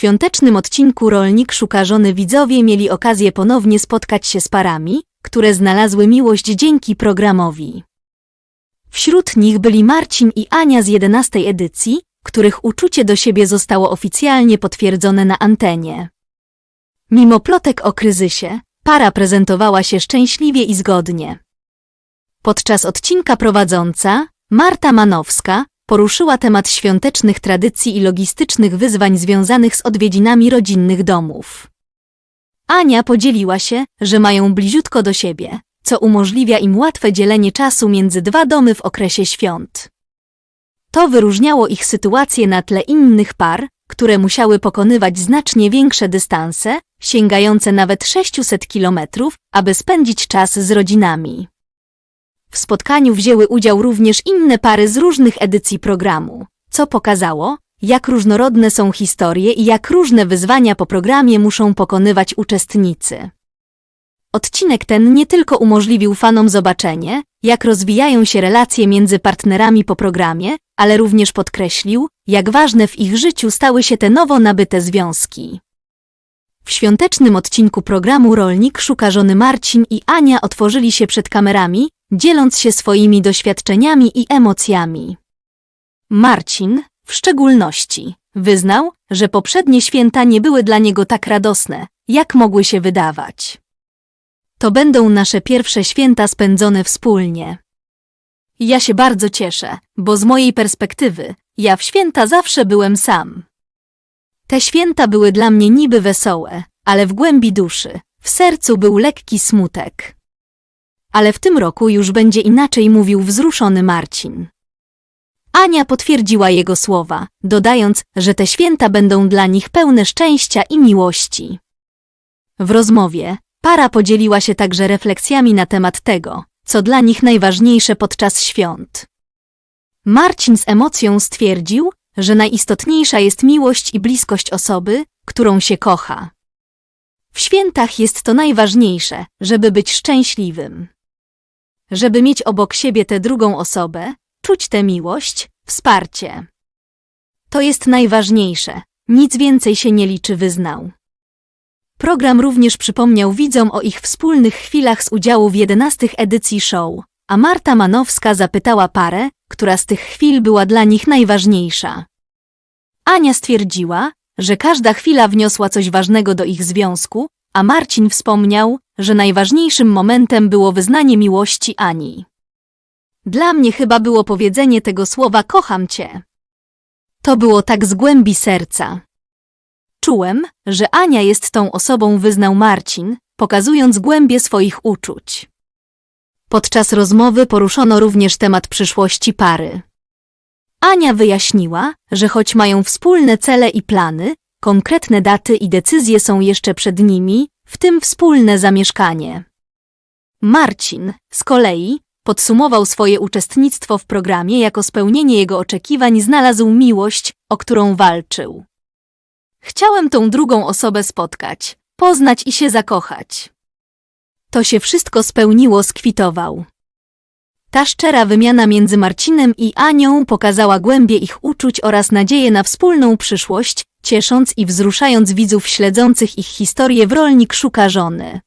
świątecznym odcinku Rolnik szuka żony widzowie mieli okazję ponownie spotkać się z parami, które znalazły miłość dzięki programowi. Wśród nich byli Marcin i Ania z 11 edycji, których uczucie do siebie zostało oficjalnie potwierdzone na antenie. Mimo plotek o kryzysie, para prezentowała się szczęśliwie i zgodnie. Podczas odcinka prowadząca, Marta Manowska, poruszyła temat świątecznych tradycji i logistycznych wyzwań związanych z odwiedzinami rodzinnych domów. Ania podzieliła się, że mają bliziutko do siebie, co umożliwia im łatwe dzielenie czasu między dwa domy w okresie świąt. To wyróżniało ich sytuację na tle innych par, które musiały pokonywać znacznie większe dystanse, sięgające nawet 600 kilometrów, aby spędzić czas z rodzinami. W spotkaniu wzięły udział również inne pary z różnych edycji programu, co pokazało, jak różnorodne są historie i jak różne wyzwania po programie muszą pokonywać uczestnicy. Odcinek ten nie tylko umożliwił fanom zobaczenie, jak rozwijają się relacje między partnerami po programie, ale również podkreślił, jak ważne w ich życiu stały się te nowo nabyte związki. W świątecznym odcinku programu Rolnik szuka żony Marcin i Ania otworzyli się przed kamerami, dzieląc się swoimi doświadczeniami i emocjami. Marcin, w szczególności, wyznał, że poprzednie święta nie były dla niego tak radosne, jak mogły się wydawać. To będą nasze pierwsze święta spędzone wspólnie. Ja się bardzo cieszę, bo z mojej perspektywy, ja w święta zawsze byłem sam. Te święta były dla mnie niby wesołe, ale w głębi duszy, w sercu był lekki smutek. Ale w tym roku już będzie inaczej mówił wzruszony Marcin. Ania potwierdziła jego słowa, dodając, że te święta będą dla nich pełne szczęścia i miłości. W rozmowie para podzieliła się także refleksjami na temat tego, co dla nich najważniejsze podczas świąt. Marcin z emocją stwierdził, że najistotniejsza jest miłość i bliskość osoby, którą się kocha. W świętach jest to najważniejsze, żeby być szczęśliwym. Żeby mieć obok siebie tę drugą osobę, czuć tę miłość, wsparcie. To jest najważniejsze, nic więcej się nie liczy, wyznał. Program również przypomniał widzom o ich wspólnych chwilach z udziału w 11 edycji show, a Marta Manowska zapytała parę, która z tych chwil była dla nich najważniejsza. Ania stwierdziła, że każda chwila wniosła coś ważnego do ich związku, a Marcin wspomniał, że najważniejszym momentem było wyznanie miłości Ani. Dla mnie chyba było powiedzenie tego słowa kocham cię. To było tak z głębi serca. Czułem, że Ania jest tą osobą, wyznał Marcin, pokazując głębie swoich uczuć. Podczas rozmowy poruszono również temat przyszłości pary. Ania wyjaśniła, że choć mają wspólne cele i plany, konkretne daty i decyzje są jeszcze przed nimi, w tym wspólne zamieszkanie. Marcin, z kolei, podsumował swoje uczestnictwo w programie jako spełnienie jego oczekiwań znalazł miłość, o którą walczył. Chciałem tą drugą osobę spotkać, poznać i się zakochać. To się wszystko spełniło, skwitował. Ta szczera wymiana między Marcinem i Anią pokazała głębie ich uczuć oraz nadzieję na wspólną przyszłość, ciesząc i wzruszając widzów śledzących ich historię w rolnik szuka żony.